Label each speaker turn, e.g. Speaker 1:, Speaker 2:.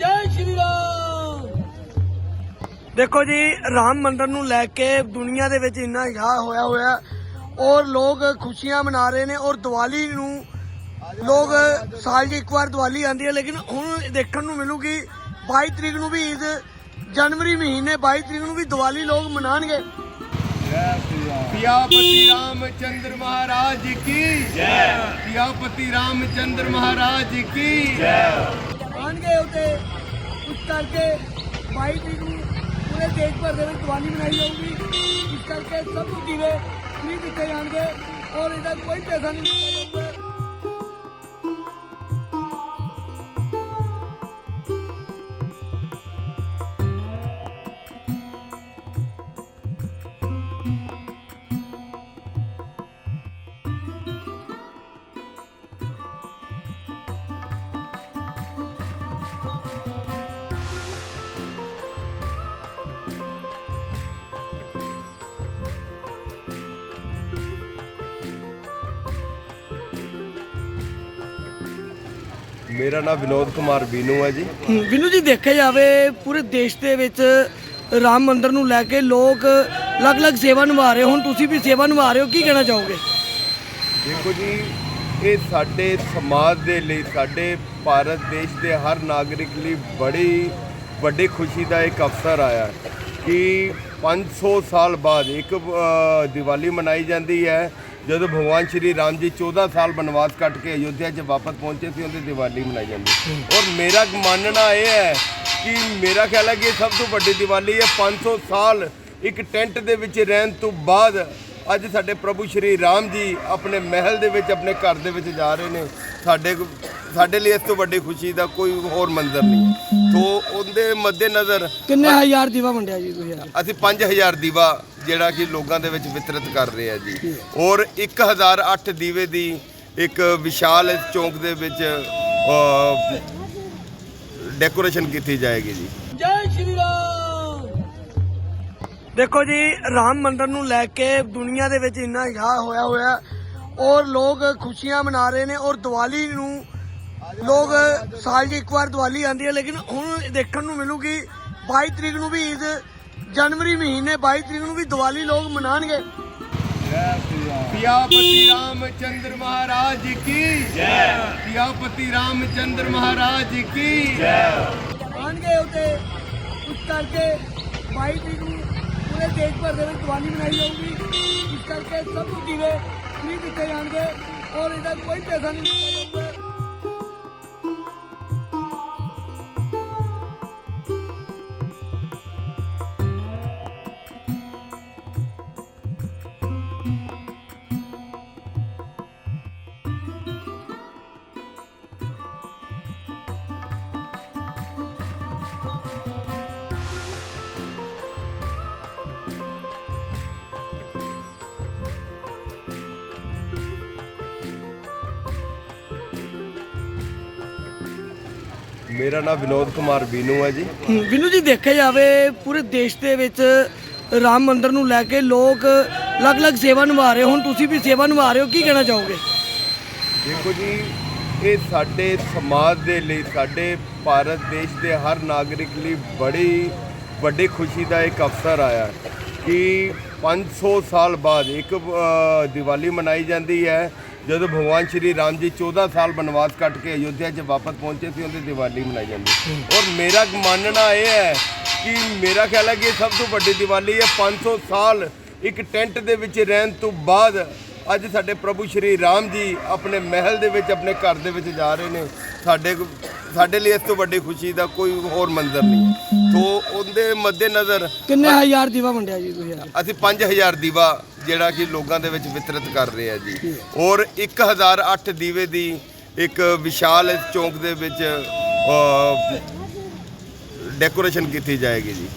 Speaker 1: ਜੈ ਸ਼੍ਰੀ ਰਾਮ।
Speaker 2: ਦੇਖੋ ਜੀ, ਰਾਮ ਮੰਦਰ ਨੂੰ ਲੈ ਕੇ ਦੁਨੀਆ ਦੇ ਵਿੱਚ ਇੰਨਾ ਯਾ ਹੋਇਆ ਹੋਇਆ ਔਰ ਲੋਕ ਖੁਸ਼ੀਆਂ ਮਨਾ ਰਹੇ ਨੇ ਔਰ ਦੀਵਾਲੀ ਨੂੰ ਲੋਕ ਸਾਲ 'ਚ ਇੱਕ ਵਾਰ ਦੀਵਾਲੀ ਆਂਦੀ ਹੈ, ਲੇਕਿਨ ਹੁਣ ਦੇਖਣ ਨੂੰ ਮਿਲੂਗੀ 22 ਤਰੀਕ ਨੂੰ ਵੀ ਇਸ ਜਨਵਰੀ ਮਹੀਨੇ 22 ਤਰੀਕ ਨੂੰ ਵੀ ਦੀਵਾਲੀ ਲੋਕ ਮਨਾਣਗੇ
Speaker 3: ਪਿਆਪਤੀ ਰਾਮਚੰਦਰ ਮਹਾਰਾਜ ਕੀ? ਜੈ। ਪਿਆਪਤੀ ਰਾਮਚੰਦਰ ਮਹਾਰਾਜ ਕੀ? ਜੈ।
Speaker 2: ਆਣਗੇ ਉੱਤੇ। ਕੁਝ ਕਰਕੇ 22 ਤਰੀਕ ਨੂੰ ਪੂਰੇ ਦੇਸ਼ ਭਰ ਦੇ ਵਿੱਚ ਦੀਵਾਲੀ ਮਨਾਈ ਜਾਊਗੀ। ਇਸ ਕਰਕੇ ਸਭ ਨੂੰ ਦੀਵੇ ਫ੍ਰੀ ਦਿੱਤੇ ਜਾਣਗੇ, ਔਰ ਇਹਦਾ ਕੋਈ ਪੈਸਾ ਨਹੀਂ
Speaker 3: ਮੇਰਾ ਨਾਮ ਵਿਨੋਦ ਕੁਮਾਰ ਬੀਨੂ ਹੈ ਜੀ।
Speaker 2: ਬਿਨੂ ਜੀ ਦੇਖਿਆ ਜਾਵੇ ਪੂਰੇ ਦੇਸ਼ ਦੇ ਵਿੱਚ ਰਾਮ ਮੰਦਿਰ ਨੂੰ ਲੈ ਕੇ ਲੋਕ ਅਲੱਗ-ਅਲੱਗ ਸੇਵਾ ਨਿਭਾ ਰਹੇ ਹੁਣ ਤੁਸੀਂ ਵੀ ਸੇਵਾ ਨਿਭਾ ਰਹੇ ਹੋ ਕੀ ਕਹਿਣਾ ਚਾਹੋਗੇ?
Speaker 3: ਦੇਖੋ ਜੀ ਇਹ ਸਾਡੇ ਸਮਾਜ ਦੇ ਲਈ ਸਾਡੇ ਭਾਰਤ ਦੇਸ਼ ਦੇ ਹਰ ਨਾਗਰਿਕ ਲਈ ਬੜੀ ਵੱਡੀ ਖੁਸ਼ੀ ਦਾ ਇੱਕ ਅਵਸਰ ਆਇਆ ਕਿ 500 ਸਾਲ ਬਾਅਦ ਇੱਕ ਅ, ਦੀਵਾਲੀ ਮਨਾਈ ਜਾਂਦੀ ਹੈ। ਜਦੋਂ ਭਗਵਾਨ ਸ਼੍ਰੀ ਰਾਮ ਜੀ 14 ਸਾਲ ਬਨਵਾਸ ਕੱਟ ਕੇ ਅਯੁੱਧਿਆ 'ਚ ਵਾਪਸ ਪਹੁੰਚੇ ਸੀ ਉਹਦੀ ਦੀਵਾਲੀ ਮਨਾਈ ਜਾਂਦੀ। ਔਰ ਮੇਰਾ ਮੰਨਣਾ ਇਹ ਹੈ ਕਿ ਮੇਰਾ ਖਿਆਲ ਹੈ ਕਿ ਇਹ ਸਭ ਤੋਂ ਵੱਡੀ ਦੀਵਾਲੀ ਹੈ 500 ਸਾਲ ਇੱਕ ਟੈਂਟ ਦੇ ਵਿੱਚ ਰਹਿਣ ਤੋਂ ਬਾਅਦ ਅੱਜ ਸਾਡੇ ਪ੍ਰਭੂ ਸ਼੍ਰੀ ਰਾਮ ਜੀ ਆਪਣੇ ਮਹਿਲ ਦੇ ਵਿੱਚ ਆਪਣੇ ਘਰ ਦੇ ਵਿੱਚ ਜਾ ਰਹੇ ਨੇ। ਸਾਡੇ ਸਾਡੇ ਲਈ ਇਸ ਤੋਂ ਵੱਡੀ ਖੁਸ਼ੀ ਦਾ ਕੋਈ ਹੋਰ ਮੰਜ਼ਰ ਨਹੀਂ। ਤੋ ਉਹਦੇ ਮੱਦੇ ਨਜ਼ਰ
Speaker 2: ਕਿੰਨੇ ਹਜ਼ਾਰ ਦੀਵਾ ਵੰਡਿਆ ਜੀ ਤੁਸੀਂ
Speaker 3: ਅਸੀਂ 5000 ਦੀਵਾ ਜਿਹੜਾ ਕਿ ਲੋਕਾਂ ਦੇ ਵਿੱਚ ਵਿਤਰਿਤ ਕਰ ਰਹੇ ਆ ਜੀ। ਔਰ 1008 ਦੀਵੇ ਦੀ ਇੱਕ ਵਿਸ਼ਾਲ ਚੌਂਕ ਦੇ ਵਿੱਚ ਡੈਕੋਰੇਸ਼ਨ ਕੀਤੀ ਜਾਏਗੀ ਜੀ।
Speaker 2: ਦੇਖੋ ਜੀ ਰਾਮ ਮੰਦਰ ਨੂੰ ਲੈ ਕੇ ਦੁਨੀਆ ਦੇ ਵਿੱਚ ਇੰਨਾ ਯਾ ਹੋਇਆ ਹੋਇਆ ਔਰ ਲੋਕ ਖੁਸ਼ੀਆਂ ਮਨਾ ਰਹੇ ਨੇ ਔਰ ਦੀਵਾਲੀ ਨੂੰ ਲੋਕ ਸਾਲ 'ਚ ਇੱਕ ਵਾਰ ਦੀਵਾਲੀ ਆਂਦੀ ਹੈ ਲੇਕਿਨ ਹੁਣ ਦੇਖਣ ਨੂੰ ਮਿਲੂਗੀ 22 ਤਰੀਕ ਨੂੰ ਵੀ ਈਦ ਜਨਵਰੀ ਮਹੀਨੇ 22 ਤਰੀਕ ਨੂੰ ਵੀ ਦੀਵਾਲੀ ਲੋਕ ਮਨਾਣਗੇ
Speaker 3: ਪਿਆਪਤੀ ਰਾਮਚੰਦਰ ਮਹਾਰਾਜ ਕੀ? ਜੈ। ਪਿਆਪਤੀ ਰਾਮਚੰਦਰ ਮਹਾਰਾਜ ਕੀ? ਜੈ।
Speaker 2: ਆਣਗੇ ਉਤੇ ਕੁਝ ਕਰਕੇ 22 ਤਰੀਕ ਨੂੰ ਪੂਰੇ ਦੇਸ਼ ਭਰ ਦੇ ਵਿੱਚ ਦੀਵਾਲੀ ਮਨਾਈ ਜਾਊਗੀ। ਇਸ ਕਰਕੇ ਸਭ ਨੂੰ ਦੀਵੇ ਫ੍ਰੀ ਦਿੱਤੇ ਜਾਣਗੇ ਔਰ ਇਹਦਾ ਕੋਈ ਪੈਸਾ ਨਹੀਂ
Speaker 3: ਮੇਰਾ ਨਾਮ ਵਿਨੋਦ ਕੁਮਾਰ ਬੀਨੂ ਹੈ ਜੀ।
Speaker 2: ਬਿਨੂ ਜੀ ਦੇਖਿਆ ਜਾਵੇ ਪੂਰੇ ਦੇਸ਼ ਦੇ ਵਿੱਚ ਰਾਮ ਮੰਦਿਰ ਨੂੰ ਲੈ ਕੇ ਲੋਕ ਅਲੱਗ-ਅਲੱਗ ਸੇਵਾ ਨਿਭਾ ਰਹੇ ਹੁਣ ਤੁਸੀਂ ਵੀ ਸੇਵਾ ਨਿਭਾ ਰਹੇ ਹੋ ਕੀ ਕਹਿਣਾ ਚਾਹੋਗੇ?
Speaker 3: ਦੇਖੋ ਜੀ ਇਹ ਸਾਡੇ ਸਮਾਜ ਦੇ ਲਈ ਸਾਡੇ ਭਾਰਤ ਦੇਸ਼ ਦੇ ਹਰ ਨਾਗਰਿਕ ਲਈ ਬੜੀ ਵੱਡੀ ਖੁਸ਼ੀ ਦਾ ਇੱਕ ਅਵਸਰ ਆਇਆ ਕਿ 500 ਸਾਲ ਬਾਅਦ ਇੱਕ ਦੀਵਾਲੀ ਮਨਾਈ ਜਾਂਦੀ ਹੈ। ਜਦੋਂ ਭਗਵਾਨ ਸ਼੍ਰੀ ਰਾਮ ਜੀ 14 ਸਾਲ ਬਨਵਾਸ ਕੱਟ ਕੇ ਅਯੁੱਧਿਆ 'ਚ ਵਾਪਸ ਪਹੁੰਚੇ ਸੀ ਉਹਦੀ ਦੀਵਾਲੀ ਮਨਾਈ ਜਾਂਦੀ। ਔਰ ਮੇਰਾ ਮੰਨਣਾ ਇਹ ਹੈ ਕਿ ਮੇਰਾ ਖਿਆਲ ਹੈ ਕਿ ਇਹ ਸਭ ਤੋਂ ਵੱਡੀ ਦੀਵਾਲੀ ਹੈ। 500 ਸਾਲ ਇੱਕ ਟੈਂਟ ਦੇ ਵਿੱਚ ਰਹਿਣ ਤੋਂ ਬਾਅਦ ਅੱਜ ਸਾਡੇ ਪ੍ਰਭੂ ਸ਼੍ਰੀ ਰਾਮ ਜੀ ਆਪਣੇ ਮਹਿਲ ਦੇ ਵਿੱਚ ਆਪਣੇ ਘਰ ਦੇ ਵਿੱਚ ਜਾ ਰਹੇ ਨੇ। ਸਾਡੇ ਸਾਡੇ ਲਈ ਇਸ ਤੋਂ ਵੱਡੀ ਖੁਸ਼ੀ ਦਾ ਕੋਈ ਹੋਰ ਮੰਜ਼ਰ ਨਹੀਂ। ਤੋ ਉਹਦੇ ਮੱਦੇ ਨਜ਼ਰ
Speaker 2: ਕਿੰਨੇ ਹਜ਼ਾਰ ਦੀਵਾ ਵੰਡਿਆ ਜੀ ਤੁਸੀਂ
Speaker 3: ਅਸੀਂ 5000 ਦੀਵਾ ਜਿਹੜਾ ਕਿ ਲੋਕਾਂ ਦੇ ਵਿੱਚ ਵਿਤਰਿਤ ਕਰ ਰਹੇ ਆ ਜੀ। ਔਰ 1008 ਦੀਵੇ ਦੀ ਇੱਕ ਵਿਸ਼ਾਲ ਚੌਂਕ ਦੇ ਵਿੱਚ ਡੈਕੋਰੇਸ਼ਨ ਕੀਤੀ ਜਾਏਗੀ ਜੀ।